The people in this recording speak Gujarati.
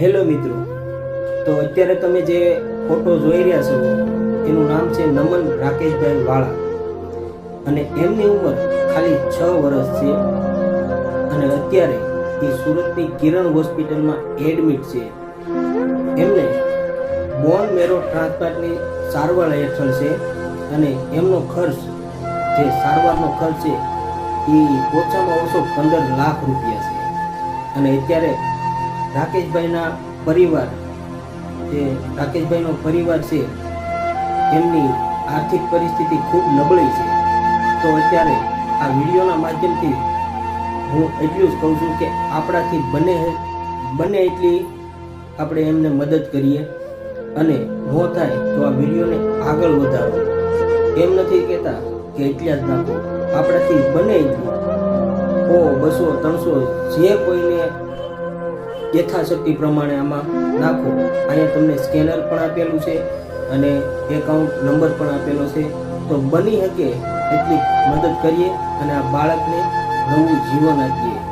હેલો મિત્રો. તો અત્યારે તમે જે ફોટો જોઈ રહ્યા છો, એનું નામ છે નમન રાકેશભાઈ વાળા. અને એમની ઉંમર ખાલી છ વર્ષ છે. અને અત્યારે એ સુરતની કિરણ હોસ્પિટલમાં એડમિટ છે. એમને બોન મેરો ટ્રાન્સપ્લાન્ટની સારવાર હેઠળ છે. અને એમનો ખર્ચ, જે સારવારનો ખર્ચ છે એ ઓછામાં ઓછો પંદર લાખ રૂપિયા છે. અને અત્યારે રાકેશભાઈના પરિવાર, જે રાકેશભાઈનો પરિવાર છે, એમની આર્થિક પરિસ્થિતિ ખૂબ નબળી છે. તો અત્યારે આ વિડીયોના માધ્યમથી હું એટલું જ કહું છું કે આપણાથી બને બને એટલી આપણે એમને મદદ કરીએ અને ન થાય તો આ વિડીયોને આગળ વધારો. એમ નથી કહેતા કે એટલા જ નાખો. આપણાથી બને એટલું. ઓ બસો, ત્રણસો, જે કોઈને યથાશક્તિ પ્રમાણે આમાં નાખો. અહીંયા તમને સ્કેનર પણ આપેલું છે અને એકાઉન્ટ નંબર પણ આપેલો છે. તો બની શકે એટલી મદદ કરીએ અને આ બાળકને નવું જીવન આપીએ.